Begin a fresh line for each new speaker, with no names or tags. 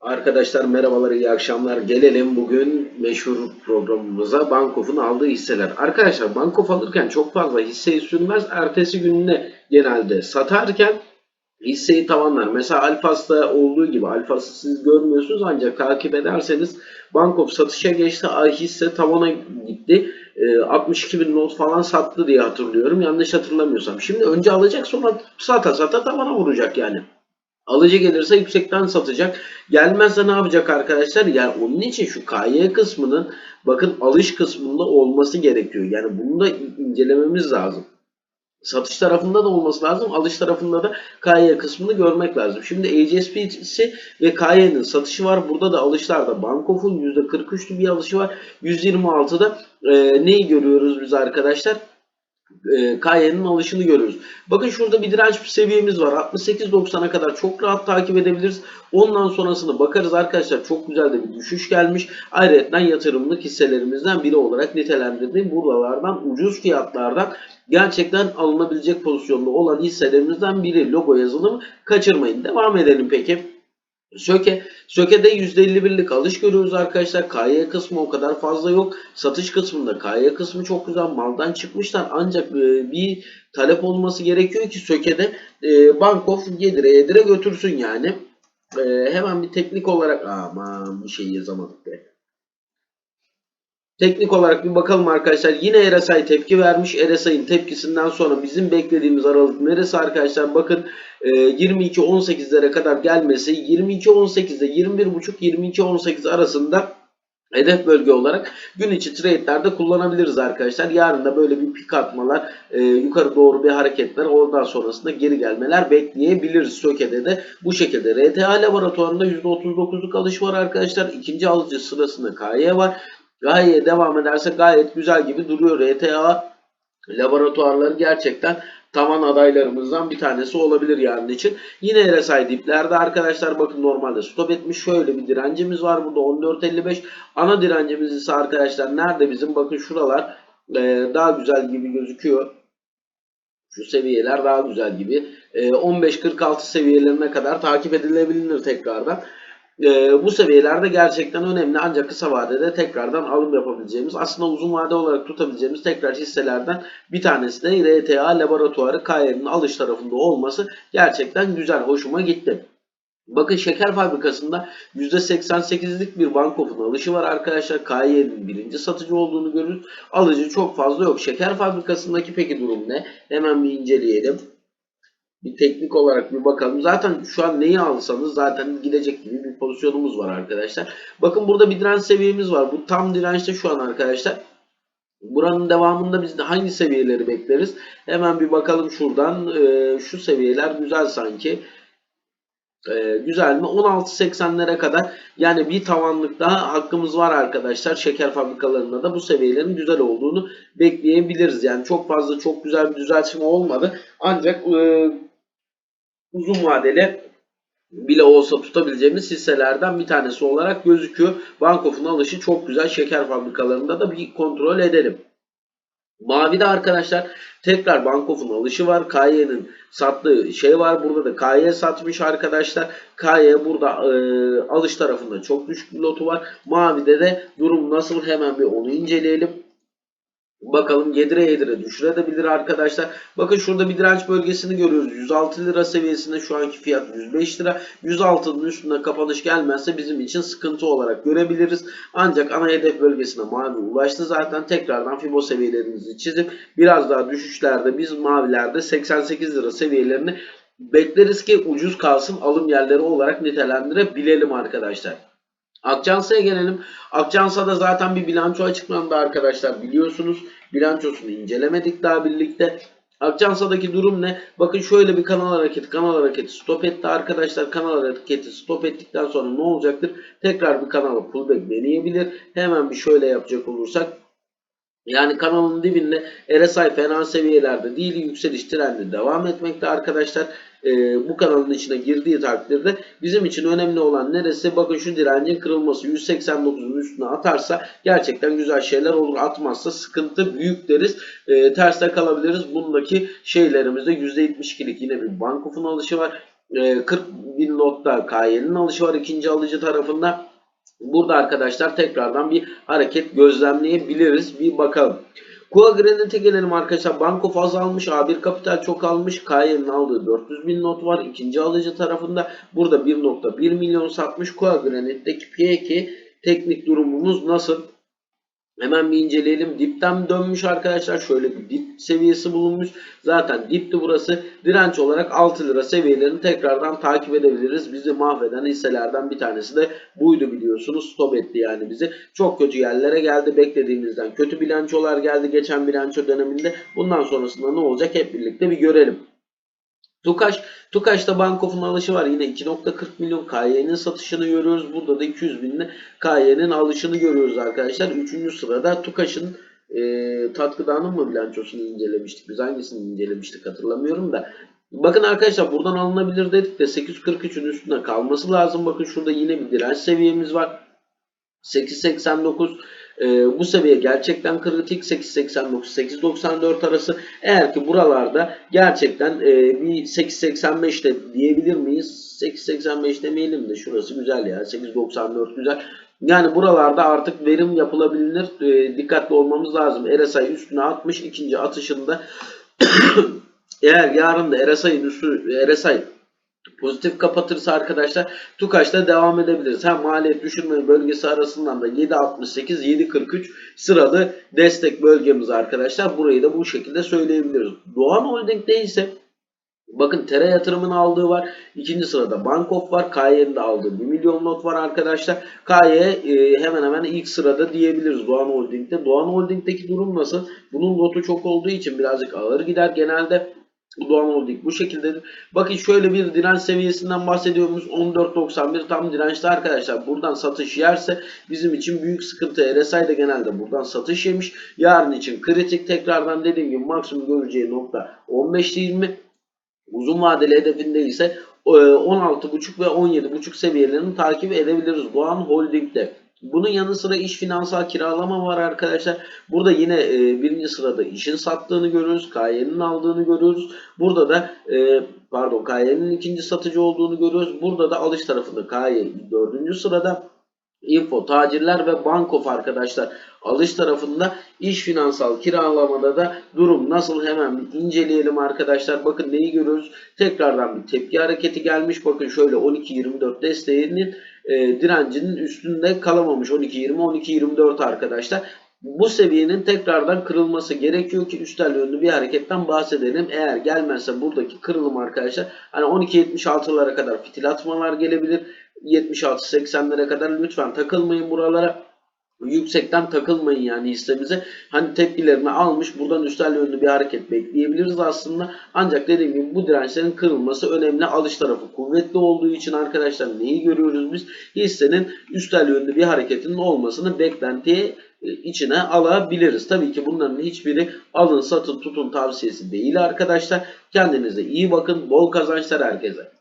Arkadaşlar merhabalar, iyi akşamlar. Gelelim bugün meşhur programımıza Bankof'un aldığı hisseler. Arkadaşlar Bankof alırken çok fazla hisseyi sürmez. Ertesi gününe genelde satarken hisseyi tavanlar. Mesela Alfas'ta olduğu gibi Alfas'ı siz görmüyorsunuz ancak takip ederseniz Bankof satışa geçti. Hisse tavana gitti. E, 62 bin not falan sattı diye hatırlıyorum. Yanlış hatırlamıyorsam. Şimdi önce alacak sonra sata sata tavana vuracak yani. Alıcı gelirse yüksekten satacak. Gelmezse ne yapacak arkadaşlar? Yani onun için şu KY kısmının bakın alış kısmında olması gerekiyor. Yani bunu da incelememiz lazım. Satış tarafında da olması lazım. Alış tarafında da KY kısmını görmek lazım. Şimdi HSBC ve KY'nin satışı var. Burada da alışlarda Bankof'un %43'lü bir alışı var. 126'da e, neyi görüyoruz biz arkadaşlar? E, Kaye'nin alışını görüyoruz. Bakın şurada bir direnç seviyemiz var. 68.90'a kadar çok rahat takip edebiliriz. Ondan sonrasına bakarız arkadaşlar. Çok güzel de bir düşüş gelmiş. Ayrıca yatırımlık hisselerimizden biri olarak nitelendirdiğim buralardan ucuz fiyatlardan gerçekten alınabilecek pozisyonda olan hisselerimizden biri. Logo yazılımı kaçırmayın. Devam edelim peki. Söke, Söke'de %51'lik alış görüyoruz arkadaşlar. KY kısmı o kadar fazla yok. Satış kısmında KY kısmı çok güzel. Maldan çıkmışlar. Ancak e, bir talep olması gerekiyor ki Söke'de e, Bankof yedire yedire götürsün yani. E, hemen bir teknik olarak aman bir şey yazamadık be. Teknik olarak bir bakalım arkadaşlar. Yine RSI tepki vermiş. RSI'nin tepkisinden sonra bizim beklediğimiz aralık neresi arkadaşlar? Bakın e, 22-18'lere kadar gelmesi 22-18'de 21.5-22-18 arasında hedef bölge olarak gün içi trade'lerde kullanabiliriz arkadaşlar. Yarın da böyle bir pik atmalar, e, yukarı doğru bir hareketler, oradan sonrasında geri gelmeler bekleyebiliriz. Söke'de de bu şekilde. RTA laboratuvarında %39'luk alış var arkadaşlar. İkinci alıcı sırasında KY var. Gayet devam ederse gayet güzel gibi duruyor. RTA laboratuvarları gerçekten tavan adaylarımızdan bir tanesi olabilir yarın için. Yine RSI diplerde arkadaşlar bakın normalde stop etmiş. Şöyle bir direncimiz var burada 14.55. Ana direncimiz ise arkadaşlar nerede bizim? Bakın şuralar e, daha güzel gibi gözüküyor. Şu seviyeler daha güzel gibi. E, 15.46 seviyelerine kadar takip edilebilir tekrardan. E, bu seviyelerde gerçekten önemli ancak kısa vadede tekrardan alım yapabileceğimiz aslında uzun vade olarak tutabileceğimiz tekrar hisselerden bir tanesi de RTA laboratuvarı KY'nin alış tarafında olması gerçekten güzel hoşuma gitti. Bakın şeker fabrikasında %88'lik bir Bankof'un alışı var arkadaşlar. KY'nin birinci satıcı olduğunu görürüz. Alıcı çok fazla yok. Şeker fabrikasındaki peki durum ne? Hemen bir inceleyelim bir teknik olarak bir bakalım. Zaten şu an neyi alsanız zaten gidecek gibi bir pozisyonumuz var arkadaşlar. Bakın burada bir direnç seviyemiz var. Bu tam dirençte şu an arkadaşlar. Buranın devamında biz de hangi seviyeleri bekleriz? Hemen bir bakalım şuradan. Ee, şu seviyeler güzel sanki. Ee, güzel mi? 16.80'lere kadar yani bir tavanlık daha hakkımız var arkadaşlar. Şeker fabrikalarında da bu seviyelerin güzel olduğunu bekleyebiliriz. Yani çok fazla çok güzel bir düzeltme olmadı. Ancak e, uzun vadeli bile olsa tutabileceğimiz hisselerden bir tanesi olarak gözüküyor. Bankof'un alışı çok güzel. Şeker fabrikalarında da bir kontrol edelim. Mavi'de arkadaşlar tekrar Bankof'un alışı var. KY'nin sattığı şey var. Burada da KY satmış arkadaşlar. KY burada e, alış tarafında çok düşük bir lotu var. Mavi'de de durum nasıl hemen bir onu inceleyelim. Bakalım yedire yedire düşürebilir arkadaşlar. Bakın şurada bir direnç bölgesini görüyoruz. 106 lira seviyesinde şu anki fiyat 105 lira. 106'nın üstünde kapanış gelmezse bizim için sıkıntı olarak görebiliriz. Ancak ana hedef bölgesine mavi ulaştı. Zaten tekrardan Fibo seviyelerimizi çizip biraz daha düşüşlerde biz mavilerde 88 lira seviyelerini bekleriz ki ucuz kalsın alım yerleri olarak nitelendirebilelim arkadaşlar. Akçansa'ya gelelim. Akçansa'da zaten bir bilanço açıklandı arkadaşlar biliyorsunuz. Bilançosunu incelemedik daha birlikte. Akçansa'daki durum ne? Bakın şöyle bir kanal hareketi, kanal hareketi stop etti arkadaşlar. Kanal hareketi stop ettikten sonra ne olacaktır? Tekrar bir kanala pullback deneyebilir. Hemen bir şöyle yapacak olursak yani kanalın dibinde RSI fena seviyelerde değil yükseliş trendi devam etmekte arkadaşlar. Ee, bu kanalın içine girdiği takdirde bizim için önemli olan neresi? Bakın şu direncin kırılması 189'un üstüne atarsa gerçekten güzel şeyler olur. Atmazsa sıkıntı büyük deriz. Ee, terste kalabiliriz. Bundaki şeylerimizde %72'lik yine bir bankofun alışı var. e, 40 bin lotta KY'nin alışı var ikinci alıcı tarafında. Burada arkadaşlar tekrardan bir hareket gözlemleyebiliriz. Bir bakalım. Kua Granite'e gelelim arkadaşlar. Banko fazla almış. A1 Kapital çok almış. KY'nin aldığı 400 bin not var. ikinci alıcı tarafında. Burada 1.1 milyon satmış. Kua Granite'deki P2 teknik durumumuz nasıl? Hemen bir inceleyelim. Dipten dönmüş arkadaşlar. Şöyle bir dip seviyesi bulunmuş. Zaten dipti burası. Direnç olarak 6 lira seviyelerini tekrardan takip edebiliriz. Bizi mahveden hisselerden bir tanesi de buydu biliyorsunuz. Stop etti yani bizi. Çok kötü yerlere geldi. Beklediğimizden kötü bilançolar geldi geçen bilanço döneminde. Bundan sonrasında ne olacak hep birlikte bir görelim. Tukaş, Tukaş'ta Bankof'un alışı var. Yine 2.40 milyon KY'nin satışını görüyoruz. Burada da 200 binli KY'nin alışını görüyoruz arkadaşlar. Üçüncü sırada Tukaş'ın e, Tatgıda'nın mı bilançosunu incelemiştik? Biz hangisini incelemiştik hatırlamıyorum da. Bakın arkadaşlar buradan alınabilir dedik de 8.43'ün üstünde kalması lazım. Bakın şurada yine bir direnç seviyemiz var. 8.89 e, bu seviye gerçekten kritik. 8.89-8.94 arası. Eğer ki buralarda gerçekten e, bir 8.85 de diyebilir miyiz? 8.85 demeyelim de şurası güzel ya 8.94 güzel. Yani buralarda artık verim yapılabilir. E, dikkatli olmamız lazım. RSI üstüne 60 ikinci atışında eğer yarın da RSI'nin üstü RSI Pozitif kapatırsa arkadaşlar Tukaş'ta devam edebiliriz. Hem maliyet düşürme bölgesi arasından da 7.68 7.43 sıralı destek bölgemiz arkadaşlar. Burayı da bu şekilde söyleyebiliriz. Doğan Holding'de ise Bakın Tere yatırımın aldığı var. İkinci sırada Bankof var. KY'nin de aldığı 1 milyon not var arkadaşlar. KY e, hemen hemen ilk sırada diyebiliriz Doğan Holding'de. Doğan Holding'deki durum nasıl? Bunun notu çok olduğu için birazcık ağır gider. Genelde Doğan Holding bu şekildedir. Bakın şöyle bir direnç seviyesinden bahsediyoruz. 14.91 tam dirençte arkadaşlar. Buradan satış yerse bizim için büyük sıkıntı. RSI de genelde buradan satış yemiş. Yarın için kritik tekrardan dediğim gibi maksimum göreceği nokta 15-20. Uzun vadeli hedefinde ise 16.5 ve 17.5 seviyelerini takip edebiliriz Doğan Holding'de. Bunun yanı sıra iş finansal kiralama var arkadaşlar. Burada yine e, birinci sırada işin sattığını görüyoruz. KY'nin aldığını görüyoruz. Burada da e, pardon KY'nin ikinci satıcı olduğunu görüyoruz. Burada da alış tarafında KY dördüncü sırada. Info, tacirler ve bankof arkadaşlar alış tarafında iş finansal kiralamada da durum nasıl hemen bir inceleyelim arkadaşlar. Bakın neyi görüyoruz? Tekrardan bir tepki hareketi gelmiş. Bakın şöyle 12.24 desteğinin e, direncinin üstünde kalamamış 12.20 12.24 arkadaşlar. Bu seviyenin tekrardan kırılması gerekiyor ki üstel yönlü bir hareketten bahsedelim. Eğer gelmezse buradaki kırılım arkadaşlar hani 12.76'lara kadar fitil atmalar gelebilir. 76-80'lere kadar lütfen takılmayın buralara. Yüksekten takılmayın yani hissemize. Hani tepkilerini almış buradan üstel yönlü bir hareket bekleyebiliriz aslında. Ancak dediğim gibi bu dirençlerin kırılması önemli. Alış tarafı kuvvetli olduğu için arkadaşlar neyi görüyoruz biz? Hissenin üstel yönlü bir hareketinin olmasını beklentiye içine alabiliriz. Tabii ki bunların hiçbiri alın satın tutun tavsiyesi değil arkadaşlar. Kendinize iyi bakın. Bol kazançlar herkese.